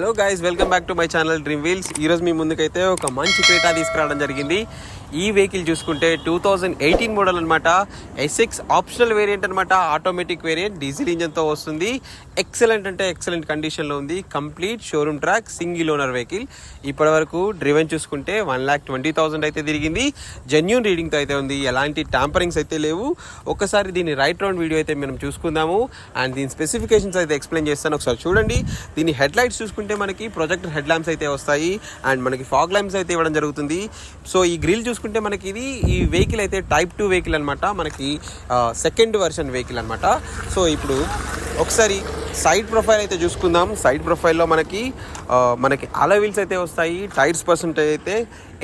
Hello guys welcome back to my channel dream wheels ఈరోజు మీ ముందుకైతే ఒక మంచి క్రేటా తీసుకురావడం జరిగింది. ఈ వెహికల్ చూసుకుంటే టూ థౌజండ్ ఎయిటీన్ మోడల్ అనమాట ఎస్ఎక్స్ ఆప్షనల్ వేరియంట్ అనమాట ఆటోమేటిక్ వేరియంట్ డీజిల్ ఇంజన్తో వస్తుంది. ఎక్సలెంట్ అంటే ఎక్సలెంట్ కండిషన్లో ఉంది. Complete showroom track single owner vehicle ఇప్పటి వరకు డ్రివెన్ చూసుకుంటే వన్ ల్యాక్ ట్వంటీ థౌసండ్ అయితే తిరిగింది. జెన్యున్ రీడింగ్తో అయితే ఉంది. ఎలాంటి ట్యాంపరింగ్స్ అయితే లేవు. ఒకసారి దీని రైట్ రౌండ్ వీడియో అయితే మనం చూసుకుందాము. అండ్ దీని స్పెసిఫికేషన్స్ అయితే ఎక్స్ప్లెయిన్ చేస్తాను. ఒకసారి చూడండి. దీని హెడ్ లైట్స్ చూసుకుంటే మనకి ప్రొజెక్టర్ హెడ్ ల్యాంప్స్ అయితే వస్తాయి. అండ్ మనకి ఫాగ్ ల్యాంప్స్ అయితే ఇవ్వడం జరుగుతుంది. సో ఈ గ్రిల్ చూసుకుంటే చూసుకుంటే మనకి ఇది ఈ వెహికల్ అయితే టైప్ టూ వెహికల్ అనమాట మనకి సెకండ్ వర్షన్ వెహికల్ అనమాట సో ఇప్పుడు ఒకసారి సైడ్ ప్రొఫైల్ అయితే చూసుకుందాం. సైడ్ ప్రొఫైల్లో మనకి మనకి అలా వీల్స్ అయితే వస్తాయి. టైర్స్ పర్సెంటేజ్ అయితే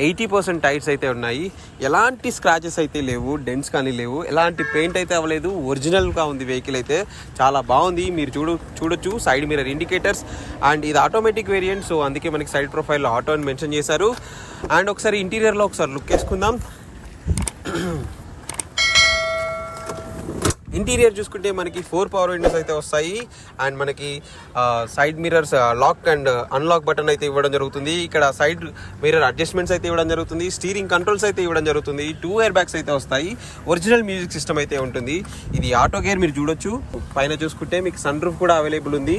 ఎయిటీ పర్సెంట్ టైర్స్ అయితే ఉన్నాయి. ఎలాంటి స్క్రాచెస్ అయితే లేవు డెన్స్ కానీ లేవు. ఎలాంటి పెయింట్ అయితే అవ్వలేదు. ఒరిజినల్గా ఉంది వెహికల్ అయితే. చాలా బాగుంది. మీరు చూడు చూడొచ్చు. సైడ్ మిరర్ ఇండికేటర్స్ అండ్ ఇది ఆటోమేటిక్ వేరియంట్ సో అందుకే మనకి సైడ్ ప్రొఫైల్లో ఆటో అని మెన్షన్ చేశారు. అండ్ ఒకసారి ఇంటీరియర్లో ఒకసారి లుక్ వేసుకుందాం. ఇంటీరియర్ చూసుకుంటే మనకి ఫోర్ పవర్ విండోస్ అయితే వస్తాయి. అండ్ మనకి side mirrors lock and unlock button అయితే ఇవ్వడం జరుగుతుంది. ఇక్కడ సైడ్ మిర్రర్ అడ్జస్ట్మెంట్స్ అయితే ఇవ్వడం జరుగుతుంది. స్టీరింగ్ కంట్రోల్స్ అయితే ఇవ్వడం జరుగుతుంది. టూ ఎయిర్ బ్యాగ్స్ అయితే వస్తాయి. ఒరిజినల్ మ్యూజిక్ సిస్టమ్ అయితే ఉంటుంది. ఇది ఆటో గేర్ మీరు చూడొచ్చు. పైన చూసుకుంటే మీకు సన్ రూఫ్ కూడా అవైలబుల్ ఉంది.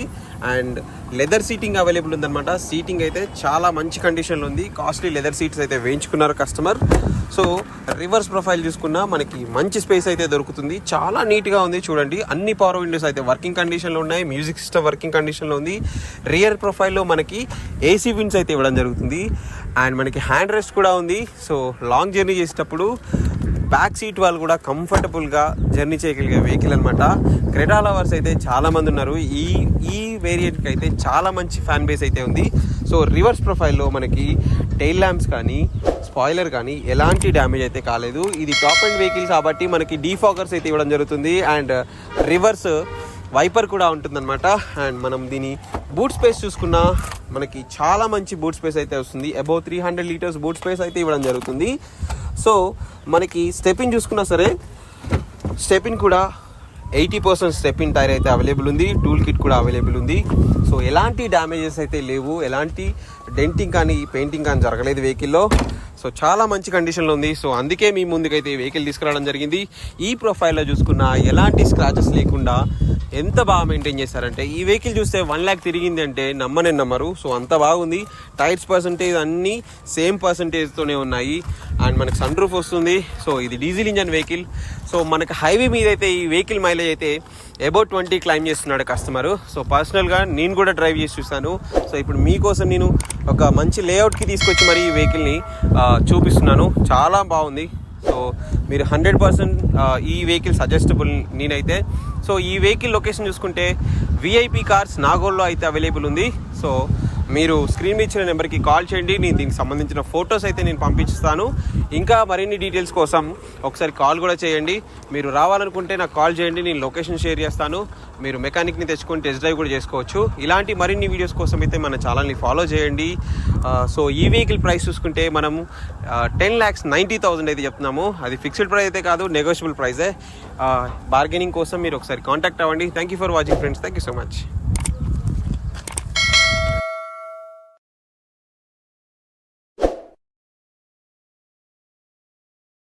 అండ్ లెదర్ సీటింగ్ అవైలబుల్ ఉందన్నమాట. సీటింగ్ అయితే చాలా మంచి కండిషన్లో ఉంది. కాస్ట్లీ లెదర్ సీట్స్ అయితే వేయించుకున్నారు కస్టమర్ సో రివర్స్ ప్రొఫైల్ చూసుకున్నా మనకి మంచి స్పేస్ అయితే దొరుకుతుంది. చాలా నీట్ నీట్గా ఉంది చూడండి. అన్ని పవర్ విండోస్ అయితే వర్కింగ్ కండిషన్లో ఉన్నాయి మ్యూజిక్ సిస్టమ్ వర్కింగ్ కండిషన్లో ఉంది. రియర్ ప్రొఫైల్లో మనకి ఏసీ విండ్స్ అయితే ఇవ్వడం జరుగుతుంది. అండ్ మనకి హ్యాండ్ రెస్ట్ కూడా ఉంది. సో లాంగ్ జర్నీ చేసేటప్పుడు బ్యాక్ సీట్ వాళ్ళు కూడా కంఫర్టబుల్గా జర్నీ చేయగలిగే వెహికల్ అనమాట క్రెటా లవర్స్ అయితే చాలామంది ఉన్నారు. ఈ ఈ వేరియంట్కి అయితే చాలా మంచి ఫ్యాన్ బేస్ అయితే ఉంది. సో రివర్స్ ప్రొఫైల్లో మనకి టైల్ ల్యాంప్స్ కానీ స్పాయిలర్ కానీ ఎలాంటి డ్యామేజ్ అయితే కాలేదు. ఇది టాప్ అండ్ వెహికల్ కాబట్టి మనకి డీఫాగర్స్ అయితే ఇవ్వడం జరుగుతుంది. అండ్ రివర్స్ వైపర్ కూడా ఉంటుందన్నమాట. అండ్ మనం దీని బూట్ స్పేస్ చూసుకున్నా మనకి చాలా మంచి బూట్ స్పేస్ అయితే వస్తుంది. Above three hundred litres boot space అయితే ఇవ్వడం జరుగుతుంది. సో మనకి స్టెపిన్ చూసుకున్నా సరే స్టెపిన్ కూడా ఎయిటీ పర్సెంట్ స్టెప్పింగ్ టైర్ అయితే అవైలబుల్ ఉంది టూల్ కిట్ కూడా అవైలబుల్ ఉంది. సో ఎలాంటి డ్యామేజెస్ అయితే లేవు ఎలాంటి డెంటింగ్ కానీ పెయింటింగ్ కానీ జరగలేదు వెహికల్లో. సో చాలా మంచి కండిషన్లో ఉంది. సో అందుకే మీ ముందుకైతే ఈ వెహికల్ తీసుకురావడం జరిగింది. ఈ ప్రొఫైల్లో చూసుకున్న ఎలాంటి స్క్రాచెస్ లేకుండా ఎంత బాగా మెయింటైన్ చేశారంటే ఈ వెహికల్ చూస్తే వన్ ల్యాక్ తిరిగింది అంటే నమ్మనే నమ్మరు. సో అంత బాగుంది. టైర్స్ పర్సంటేజ్ అన్నీ సేమ్ పర్సంటేజ్తోనే ఉన్నాయి. అండ్ మనకు సన్ రూఫ్ వస్తుంది. సో ఇది డీజిల్ ఇంజన్ వెహికల్ సో మనకి హైవే మీద అయితే ఈ వెహికల్ మైలేజ్ అయితే అబౌట్ ట్వంటీ క్లైమ్ చేస్తున్నాడు కస్టమర్ సో పర్సనల్గా నేను కూడా డ్రైవ్ చేసి చూస్తాను సో ఇప్పుడు మీకోసం నేను ఒక మంచి లేఅవుట్కి తీసుకొచ్చి మరి ఈ వెహికల్ని చూపిస్తున్నాను. చాలా బాగుంది. సో మీరు హండ్రెడ్ పర్సెంట్ ఈ వెహికల్ సజెస్టబుల్ నేనైతే. సో ఈ వెహికల్ లొకేషన్ చూసుకుంటే విఐపి కార్స్ నాగోల్లో అయితే అవైలబుల్ ఉంది. సో మీరు స్క్రీన్ మీద ఇచ్చిన నెంబర్కి కాల్ చేయండి. నేను దీనికి సంబంధించిన ఫొటోస్ అయితే నేను పంపించిస్తాను. ఇంకా మరిన్ని డీటెయిల్స్ కోసం ఒకసారి కాల్ కూడా చేయండి. మీరు రావాలనుకుంటే నాకు కాల్ చేయండి. నేను లొకేషన్ షేర్ చేస్తాను. మీరు మెకానిక్ని తెచ్చుకొని టెస్ట్ డ్రైవ్ కూడా చేసుకోవచ్చు. ఇలాంటి మరిన్ని వీడియోస్ కోసం అయితే మన ఛానల్ని ఫాలో చేయండి. సో ఈ వెహికల్ ప్రైస్ చూసుకుంటే మనము టెన్ ల్యాక్స్ నైంటీ థౌసండ్ అయితే చెప్తున్నాము. అది ఫిక్స్డ్ ప్రైస్ అయితే కాదు నెగోషియబుల్ ప్రైజే బార్గెనింగ్ కోసం మీరు ఒకసారి కాంటాక్ట్ అవ్వండి. Thank you for watching friends thank you so much